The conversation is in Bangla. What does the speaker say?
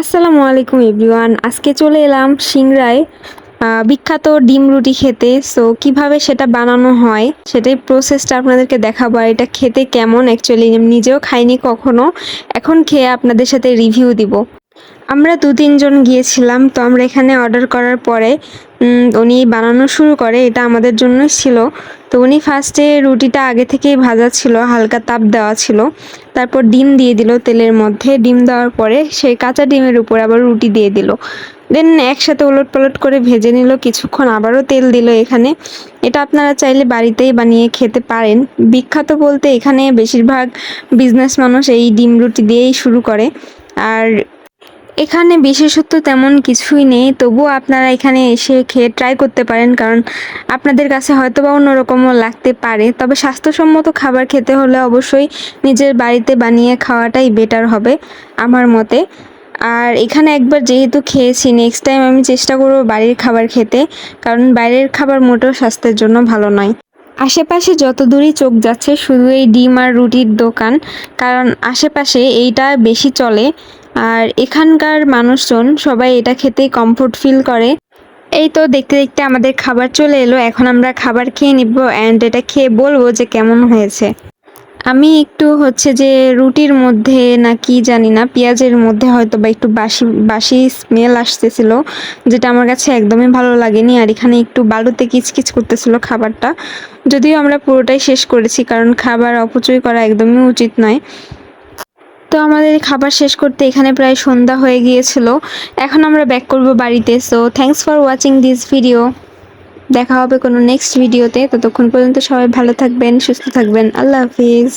আসসালামু আলাইকুম, এভরিওয়ান। আজকে চলে এলাম সিংড়ায় বিখ্যাত ডিম রুটি খেতে। সো কীভাবে সেটা বানানো হয়, সেটাই প্রসেসটা আপনাদেরকে দেখাবো। আর এটা খেতে কেমন? অ্যাকচুয়ালি নিজেও খাইনি কখনো। এখন খেয়ে আপনাদের সাথে রিভিউ দিব। আমরা দু তিনজন গিয়েছিলাম, তো আমরা এখানে অর্ডার করার পরে উনি বানানো শুরু করে, এটা আমাদের জন্য ছিল। তো উনি ফার্স্টে রুটিটা আগে থেকেই ভাজা ছিল, হালকা তাপ দেওয়া ছিল। তারপর ডিম দিয়ে দিল তেলের মধ্যে। ডিম দেওয়ার পরে সেই কাঁচা ডিমের উপর আবার রুটি দিয়ে দিল। দেন একসাথে ওলট পালট করে ভেজে নিল। কিছুক্ষণ আবারও তেল দিল এখানে। এটা আপনারা চাইলে বাড়িতেই বানিয়ে খেতে পারেন। বিখ্যাত বলতে এখানে বেশিরভাগ বিজনেস মানুষ এই ডিম রুটি দিয়েই শুরু করে। আর এখানে বিশেষত্ব তেমন কিছুই নেই, তবুও আপনারা এখানে এসে খেয়ে ট্রাই করতে পারেন, কারণ আপনাদের কাছে হয়তো বা অন্যরকমও লাগতে পারে। তবে স্বাস্থ্যসম্মত খাবার খেতে হলে অবশ্যই নিজের বাড়িতে বানিয়ে খাওয়াটাই বেটার হবে আমার মতে। আর এখানে একবার যেহেতু খেয়েছি নেক্সট টাইম আমি চেষ্টা করব বাড়ির খাবার খেতে, কারণ বাইরের খাবার মোটেও স্বাস্থ্যের জন্য ভালো নয়। আশেপাশে যত দূরই চোখ যাচ্ছে শুধু এই ডিম আর রুটির দোকান। কারণ আশেপাশে এইটা বেশি চলে। আর এখানকার মানুষজন সবাই এটা খেতে কমফোর্ট ফিল করে। এই তো দেখতে দেখতে আমাদের খাবার চলে এলো। এখন আমরা খাবার খেয়ে নিব অ্যান্ড এটা খেয়ে বলব যে কেমন হয়েছে। আমি একটু হচ্ছে যে রুটির মধ্যে না কি জানি না, পেঁয়াজের মধ্যে হয়তো বা একটু বাসি বাসি স্মেল আসতেছিল, যেটা আমার কাছে একদমই ভালো লাগেনি। আর এখানে একটু বালুতে কিচকিচ করতেছিল খাবারটা। যদিও আমরা পুরোটাই শেষ করেছি, কারণ খাবার অপচয় করা একদমই উচিত নয়। তো আমাদের খাবার শেষ করতে এখানে প্রায় সন্ধ্যা হয়ে গিয়েছিল। এখন আমরা ব্যাক করব বাড়িতে। So thanks for watching this video দেখা হবে কোনো নেক্সট ভিডিওতে ততক্ষণ পর্যন্ত সবাই ভালো থাকবেন সুস্থ থাকবেন। আল্লাহ হাফিজ।